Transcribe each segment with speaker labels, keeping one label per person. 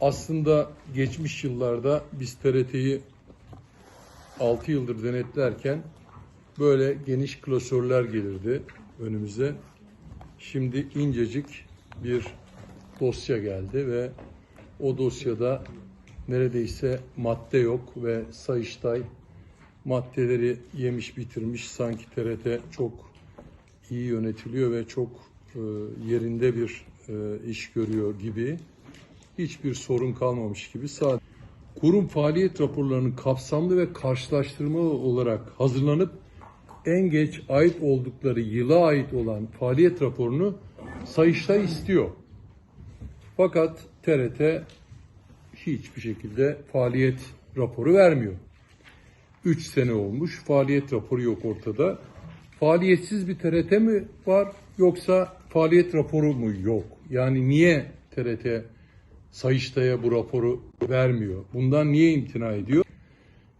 Speaker 1: Aslında geçmiş yıllarda biz TRT'yi 6 yıldır denetlerken böyle geniş klasörler gelirdi önümüze. Şimdi incecik bir dosya geldi ve o dosyada neredeyse madde yok ve Sayıştay maddeleri yemiş bitirmiş sanki TRT çok iyi yönetiliyor ve çok e, yerinde bir e, iş görüyor gibi hiçbir sorun kalmamış gibi sadece kurum faaliyet raporlarının kapsamlı ve karşılaştırmalı olarak hazırlanıp en geç ait oldukları yıla ait olan faaliyet raporunu Sayıştay istiyor. Fakat TRT hiçbir şekilde faaliyet raporu vermiyor. 3 sene olmuş faaliyet raporu yok ortada. Faaliyetsiz bir TRT mi var yoksa faaliyet raporu mu yok? Yani niye TRT Sayıştay'a bu raporu vermiyor? Bundan niye imtina ediyor?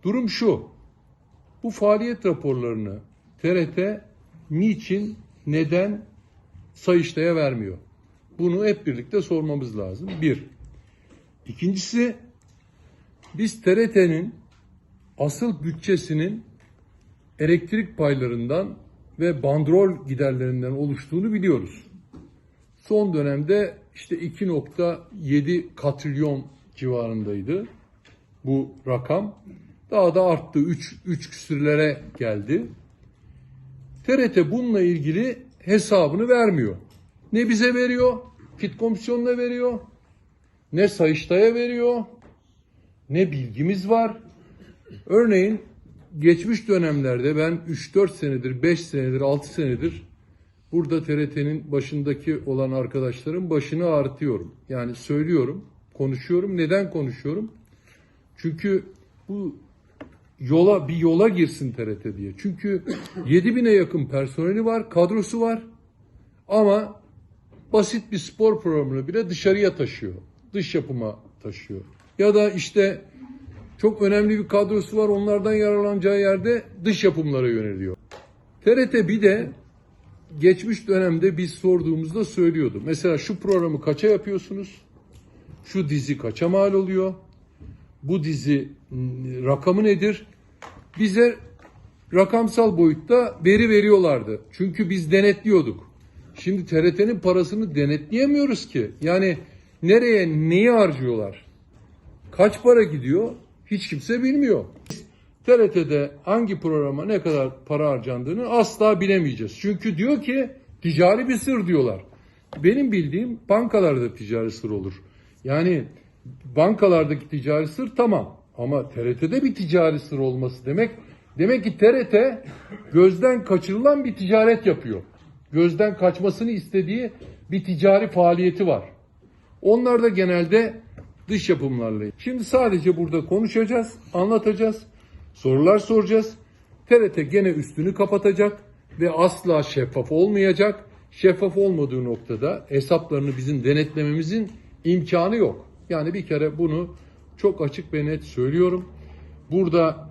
Speaker 1: Durum şu. Bu faaliyet raporlarını TRT niçin, neden Sayıştay'a vermiyor? Bunu hep birlikte sormamız lazım. Bir. İkincisi biz TRT'nin asıl bütçesinin elektrik paylarından ve bandrol giderlerinden oluştuğunu biliyoruz. Son dönemde işte 2.7 katrilyon civarındaydı bu rakam. Daha da arttı 3 3 küsürlere geldi. TRT bununla ilgili hesabını vermiyor. Ne bize veriyor, fit komisyonuna veriyor, ne Sayıştay'a veriyor, ne bilgimiz var. Örneğin geçmiş dönemlerde ben 3-4 senedir, 5 senedir, 6 senedir burada TRT'nin başındaki olan arkadaşların başını ağrıtıyorum. Yani söylüyorum, konuşuyorum. Neden konuşuyorum? Çünkü bu yola bir yola girsin TRT diye. Çünkü 7000'e yakın personeli var, kadrosu var. Ama basit bir spor programını bile dışarıya taşıyor. Dış yapıma taşıyor. Ya da işte çok önemli bir kadrosu var. Onlardan yararlanacağı yerde dış yapımlara yöneliyor. TRT bir de geçmiş dönemde biz sorduğumuzda söylüyordu. Mesela şu programı kaça yapıyorsunuz? Şu dizi kaça mal oluyor? Bu dizi m, rakamı nedir? Bize rakamsal boyutta veri veriyorlardı. Çünkü biz denetliyorduk. Şimdi TRT'nin parasını denetleyemiyoruz ki. Yani nereye neyi harcıyorlar? Kaç para gidiyor? Hiç kimse bilmiyor. TRT'de hangi programa ne kadar para harcandığını asla bilemeyeceğiz. Çünkü diyor ki ticari bir sır diyorlar. Benim bildiğim bankalarda ticari sır olur. Yani bankalardaki ticari sır tamam ama TRT'de bir ticari sır olması demek demek ki TRT gözden kaçırılan bir ticaret yapıyor. Gözden kaçmasını istediği bir ticari faaliyeti var. Onlar da genelde dış yapımlarla. Şimdi sadece burada konuşacağız, anlatacağız, sorular soracağız. TRT gene üstünü kapatacak ve asla şeffaf olmayacak. Şeffaf olmadığı noktada hesaplarını bizim denetlememizin imkanı yok. Yani bir kere bunu çok açık ve net söylüyorum. Burada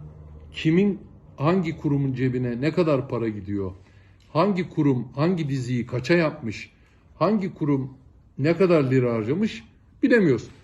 Speaker 1: kimin hangi kurumun cebine ne kadar para gidiyor? Hangi kurum hangi diziyi kaça yapmış? Hangi kurum ne kadar lira harcamış bilemiyoruz.